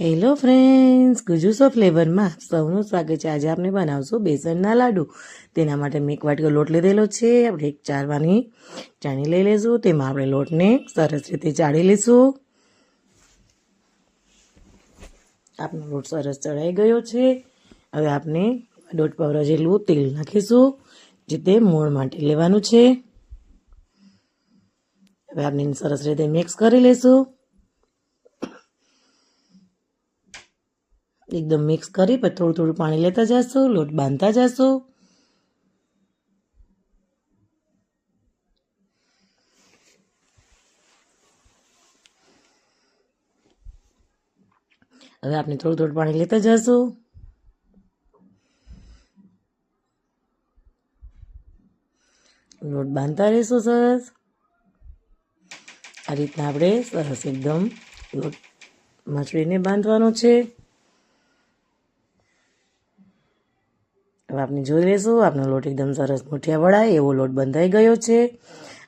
Hello friends ગુજુસો ફ્લેવરમાં સૌનું સ્વાગત છે. આજે આપણે બનાવશું બેસનના લાડુ. તેના માટે મેં એક વાટકો લોટ લીધેલો છે. આપણે એક ચારવાની ચાણી લઈ લઈશું તેમાં આપણે લોટને સરસ રીતે ચાળી લઈશું આપણો લોટ સરસ ચડાઈ ગયો છે. હવે આપણે દોઢ પાવરા જેટલું તેલ નાખીશું, જે તે મૂળ માટે લેવાનું છે. હવે આપણે સરસ રીતે મિક્સ કરી લઈશું એકદમ મિક્સ કરી પછી થોડું થોડું પાણી લેતા જશો, લોટ બાંધતા જશો. હવે આપણે થોડું થોડું પાણી લેતા જશું. લોટ બાંધતા રહીશું સરસ. આ રીતના આપણે સરસ એકદમ લોટ મચડીને બાંધવાનો છે. હવે આપણે જોઈ લઈશું આપણો લોટ એકદમ સરસ મૂઠિયા વળાય એવો લોટ બંધાઈ ગયો છે.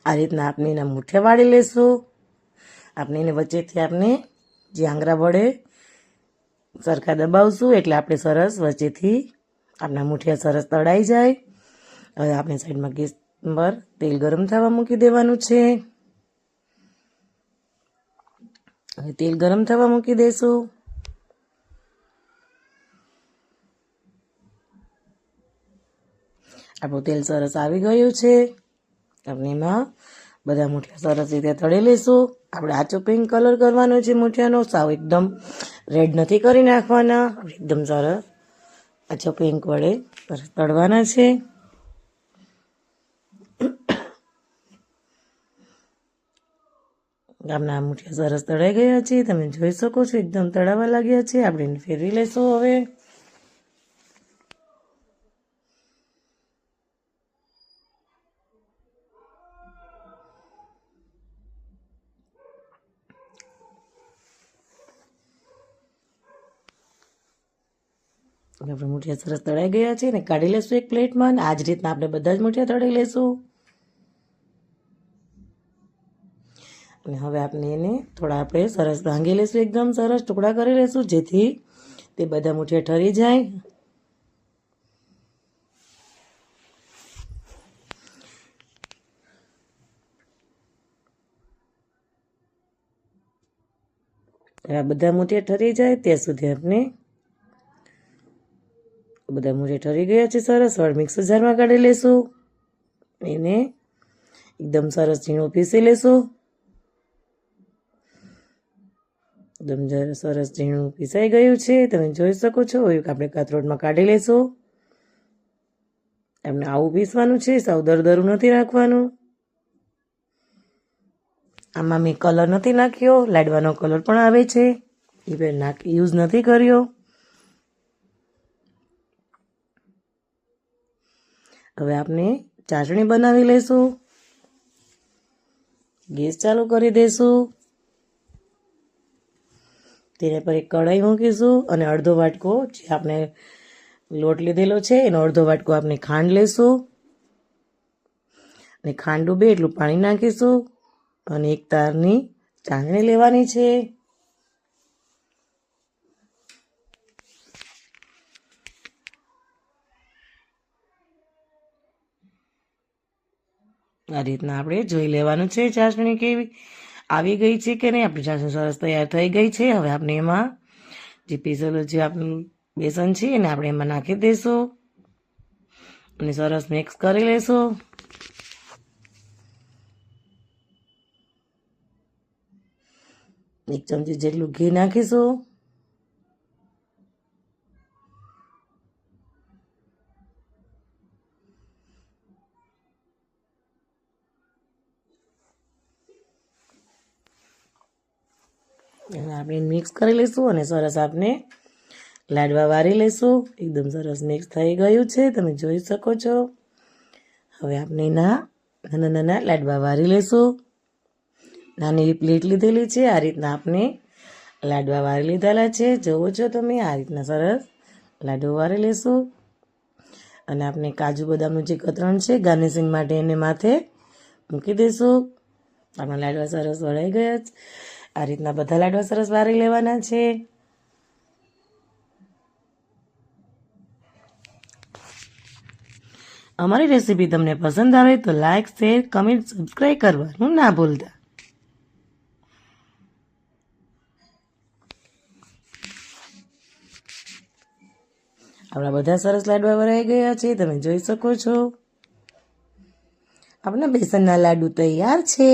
આ રીતના આપણે એના મુઠિયા વાળી લઈશું આપણે એને વચ્ચેથી આપણે જે આંગરા વડે સરખા દબાવશું, એટલે આપણે સરસ વચ્ચેથી આપણા મુઠિયા સરસ તળાઈ જાય. હવે આપણે સાઈડમાં ગેસ પર તેલ ગરમ થવા મૂકી દેવાનું છે. હવે તેલ ગરમ થવા મૂકી દઈશું આપણું તેલ સરસ આવી ગયું છે. આપણે એમાં બધા મૂઠિયા સરસ રીતે તળી લઈશું. આપણે આચો પિંક કલર કરવાનો છે મૂઠિયાનો. સાવ એકદમ રેડ નથી કરી નાખવાના. એકદમ સરસ આચો પિંક વડે સરસ તળવાના છે. આપણા મૂઠિયા સરસ તળાઈ ગયા છે. તમે જોઈ શકો છો, એકદમ તળાવા લાગ્યા છે. આપણે ફેરવી લઈશું હવે. આપણે મૂઠિયા સરસ તળાઈ ગયા છે ને કાઢી લેશું એક પ્લેટમાં અને આ જ રીતના આપણે બધા જ મૂઠિયા તળી લેશું. અને હવે આપણે એને થોડા આપણે સરસ ભાંગી લેશું, એકદમ સરસ ટુકડા કરી લેશું, જેથી તે બધા મૂઠિયા ઠરી જાય. આ બધા મૂઠિયા ઠરી જાય ત્યાં સુધી આપણે બધા મુઠિયા ઠરી ગયા છે સરસ, વાળ મિક્સર જારમાં કાઢી લેશું. એને એકદમ સરસ ઝીણું પીસી લેશું. એકદમ સરસ ઝીણું પીસાઈ ગયું છે. તમે જોઈ શકો છો આપણે કથરોટમાં કાઢી લેશું. એમને આવું પીસવાનું છે, સાવ દરદરું નથી રાખવાનું. આમાં મેં કલર નથી નાખ્યો, લાડવાનો કલર પણ આવે છે. એ બે નાખ યુઝ નથી કર્યો. હવે આપણે ચાસણી બનાવી લઈશું ગેસ ચાલુ કરી દઈશું તેના પર એક કઢાઈ મૂકીશું અને અડધો વાટકો જે આપણે લોટ લીધેલો છે, એનો અડધો વાટકો આપણે ખાંડ લેશું. અને ખાંડ ડૂબે એટલું પાણી નાખીશું. અને એક તારની ચાંદણી લેવાની છે. આ રીતના આપણે જોઈ લેવાનું છે ચાસણી કેવી આવી ગઈ છે કે નહીં? આપણી ચાસણી સરસ તૈયાર થઈ ગઈ છે. હવે આપણે એમાં જે પીસેલું જે આપણું બેસન છે એને આપણે એમાં નાખી દઈશું અને સરસ મિક્સ કરી લઈશું એક ચમચી જેટલું ઘી નાખીશું. આપણે મિક્સ કરી લઈશું અને સરસ આપણે લાડવા વારી લઈશું. એકદમ સરસ મિક્સ થઈ ગયું છે. તમે જોઈ શકો છો. હવે આપણે એના નાના નાના લાડવા વારી લઈશું. નાની પ્લેટ લીધેલી છે. આ રીતના આપણે લાડવા વારી લીધેલા છે. જોવો છો તમે, આ રીતના સરસ લાડુ વારી લઈશું. અને આપણે કાજુ બદામનું જે કતરણ છે, ગાર્નિશિંગ માટે એને માથે મૂકી દઈશું. આપણા લાડવા સરસ વળાઈ ગયા છે. આ રીતના બધા લાડવા સરસ વારી લેવાના છે. અમારી રેસીપી તમને પસંદ આવે તો લાઇક શેર, કમેન્ટ, સબસ્ક્રાઈબ કરવાનું ના ભૂલતા. આપણા બધા સરસ લાડવા વરાઈ ગયા છે, તમે જોઈ શકો છો. આપણા બેસનના લાડુ તૈયાર છે.